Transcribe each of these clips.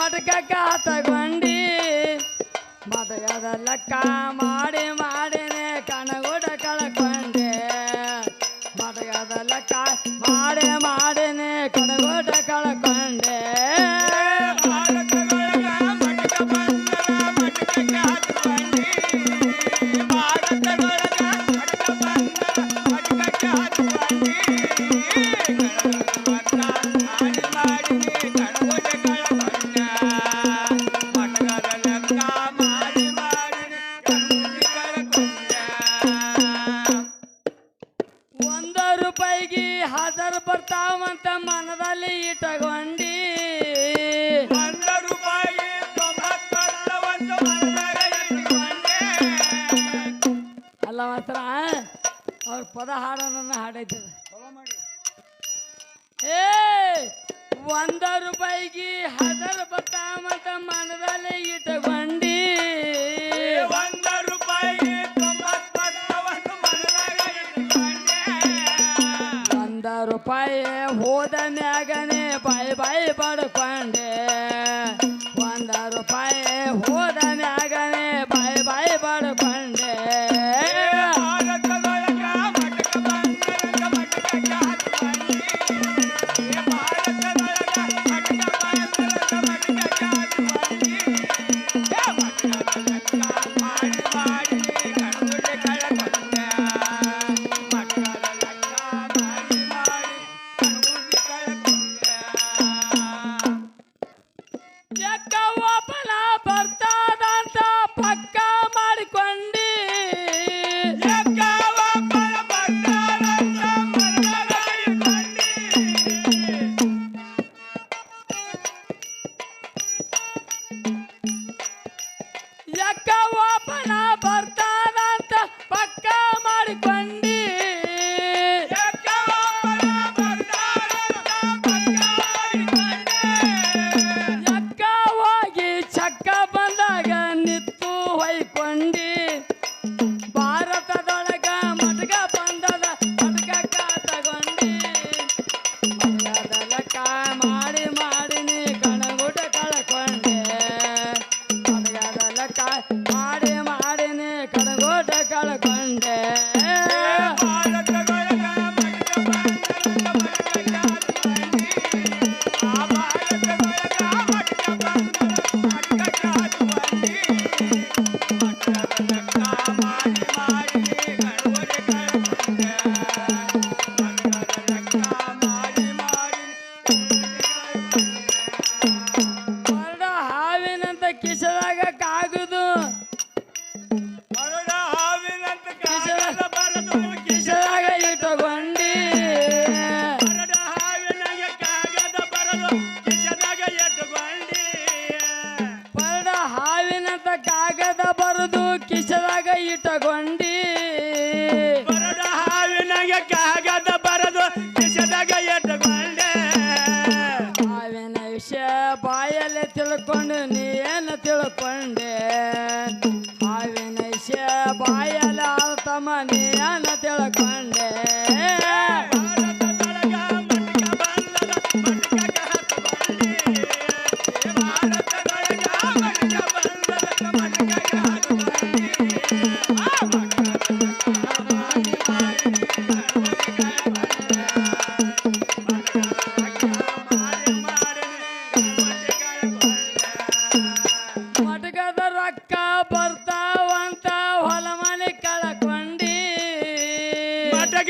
ಮಟಕಕ್ಕ ತಗೊಂಡಿ. ಮಟಕದ ಲೆಕ್ಕ ಮಾಡಿ ಮಾಡಿನೇ ಕಣಗುಡ ಕಳ್ಕೊಂಡೆ. ಮಟಕದ ಲೆಕ್ಕ ಮಾಡಿ ಮಾಡಿನೇ ಕಣಗುಡ ಕಳ್ಕೊಂಡೆ. ಭಾರತದೊಳಗ ಮಟಕ ಇಟ್ಟಗೊಂಡಿ ಒಂದ ರೂಪಾಯಿ. ಅಲ್ಲ ಮಾತ್ರ ಅವ್ರ ಪದ ಹಾಡನ್ನ ಹಾಡೈತದ. ಏ ಒಂದ ರೂಪಾಯಿಗೆ ಹಜಾರ ಬತ್ತ ಮತ ಮನದಲ್ಲಿ ಇಟ್ಟಗೊಂಡಿ ಒಂದ ರೂಪಾಯಿ ಒಂದು ರೂಪಾಯಿ ಮ್ಯಾಗನೆ ಬಾಯಿ ಬಾಯಿ ಪಡ್ಕೊಂಡೆ. ಒಂದ ರೂಪಾಯಿ ಹೋದ ಮ್ಯಾಗನೆ ಬಾಯಿ ಬಾಯಿ ಪಡ್ಕೊಂಡೆ. ಬರೆದು ಇಟ್ಟಗೊಂಡಿ ಇಟ್ಟುಕೊಂಡಿ. ಬರಡ ಹಾವಿನಾಗ ಕಾಗದ ಬರದು ಕಿಶದಾಗ ಎಟ್ಟುಕೊಂಡೆ ಹಾವಿನ ವಿಷಯ ಬಾಯಲ್ಲಿ ತಿಳ್ಕೊಂಡು ನೀ ಏನು ತಿಳ್ಕೊಂಡೆ.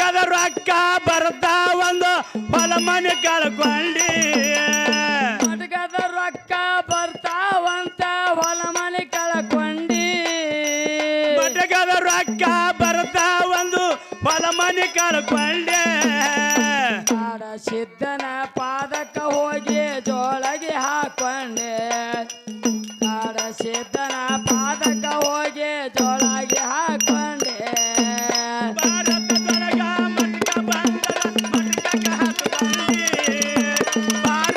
ಮಟಕದ ರೊಕ್ಕ ಬರ್ತಾ ಒಂದು ಹೊಲ ಮನೆ ಕಳ್ಕೊಂಡಿ ಮಟಕದ ರೊಕ್ಕ ಬರ್ತಾವಂತ ಹೊಲ ಮನೆ ಕಳ್ಕೊಂಡಿ. ಮಟಕದ ರೊಕ್ಕ ಬರ್ತಾ ಒಂದು ಹೊಲ ಮನೆ ಕಳ್ಕೊಂಡೆ. ಆಡ ಸಿದ್ಧನ ಪಾದಕ್ಕ ಹೋಗಿ ಜೋಳಗೆ ಹಾಕೊಂಡೆ. ಆಡ ಸಿದ್ಧನ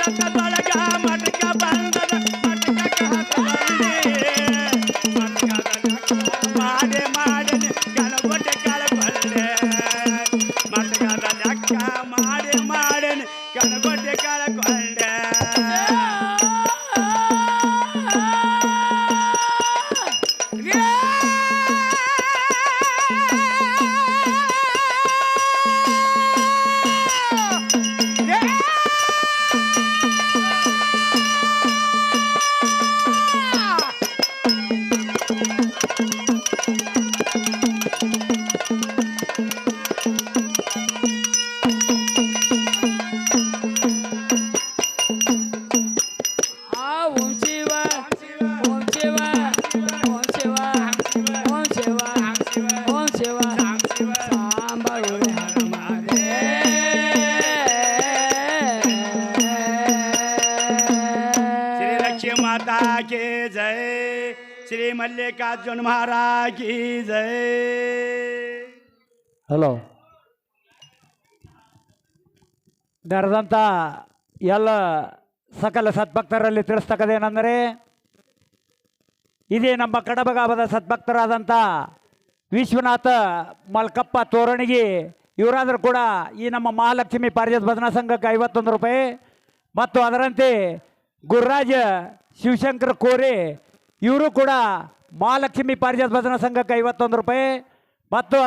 ಭಾರತದೊಳಗ ಮಟಕ माता की जय श्री मल्लिकार्जुन महाराज की जय ಹಲೋ ನಡೆದಂಥ ಎಲ್ಲ ಸಕಲ ಸದ್ಭಕ್ತರಲ್ಲಿ ತಿಳಿಸ್ತಕ್ಕದೇನೆಂದರೆ ಇದೇ ನಮ್ಮ ಕಡಬಗಾಬದ ಸದ್ಭಕ್ತರಾದಂಥ ವಿಶ್ವನಾಥ ಮಲ್ಕಪ್ಪ ತೋರಣಿಗೆ ಇವರಾದರೂ ಕೂಡ ಈ ನಮ್ಮ ಮಹಾಲಕ್ಷ್ಮಿ ಪಾರಿಜಾತ ಭಜನಾ ಸಂಘಕ್ಕೆ ಐವತ್ತೊಂದು ರೂಪಾಯಿ ಮತ್ತು ಅದರಂತೆ ಗುರುರಾಜ ಶಿವಶಂಕರ್ ಕೋರಿ ಇವರು ಕೂಡ ಮಹಾಲಕ್ಷ್ಮಿ ಪಾರಿಜಾತ ಭಜನಾ ಸಂಘಕ್ಕೆ ಐವತ್ತೊಂದು ರೂಪಾಯಿ. ಮತ್ತು